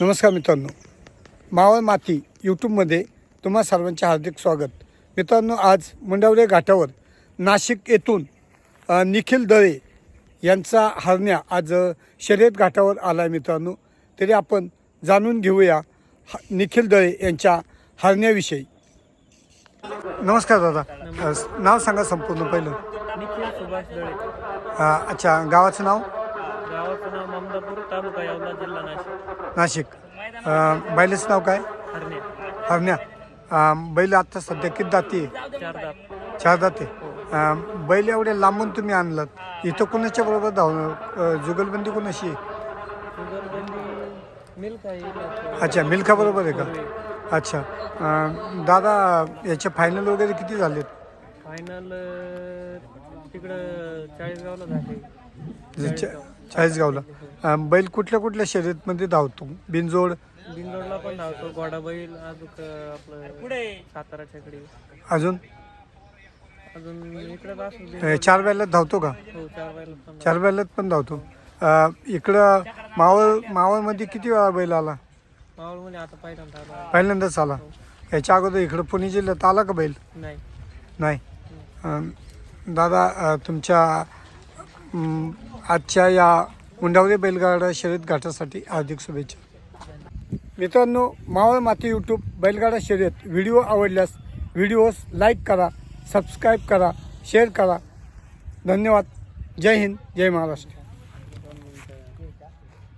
नमस्कार मित्रांनो. मावळ माती यूट्यूबमध्ये तुम्हा सर्वांचे हार्दिक स्वागत. मित्रांनो आज मुंडावरे घाटावर नाशिक येथून निखिल दळे यांचा हरण्या आज शर्यत घाटावर आला आहे मित्रांनो. तरी आपण जाणून घेऊया ह- निखिल दळे यांच्या हरण्याविषयी. नमस्कार दादा. नाव सांगा संपूर्ण पहिलं. निखिल सुभाष दळे. अच्छा गावाचं नाव? गावाचं नाव ममदापूर तालुका येवला जिल्हा नाशिक. नाशिक. अ, बैलाचं नाव काय? हरणे हरण्या. अ, बैल आता सध्या किती जाती आहे? चार दात चार जाते अं, बैल एवढे लांबून तुम्ही आणलात. इथं कोणाच्या बरोबर धावणार जुगलबंदी कोणाशी आहे? शुगरबंदी मिल्क आहे. अच्छा मिल्खा बरोबर आहे का? अच्छा. अं, दादा याचे फायनल वगैरे किती झालेत? फायनल तिकडं चाळीसगावला झाले. चा- चाळीसगावला अं, बैल कुठल्या कुठल्या शर्यतमध्ये धावतो? बिनजोड? बिंदोडला पण धावतो. गोडा बैल अजून आपलं पुढे. साताराच्या इकडे अजून? अजून इकडं असं अं, चार बैलात धावतो का? हो चार बैल पण चार बैलात पण धावतो. अं, इकडं मावळ मावळमध्ये किती वेळा बैल आला? मावळमध्ये आता पहिल्यांदा आला. पहिल्यांदाच आला. याच्या अगोदर इकडं पुणे जिल्ह्यात आला का बैल? नाही. नाही. अं, दादा अं, तुमच्या अं, आजच्या या मुंडावरे बैलगाडा शर्यत घाटासाठी हार्दिक शुभेच्छा. मित्रांनो मावळ माती यूट्यूब बैलगाडा शर्यत व्हिडिओ आवडल्यास व्हिडिओस लाईक करा सबस्क्राईब करा शेअर करा. धन्यवाद. जय हिंद जय महाराष्ट्र.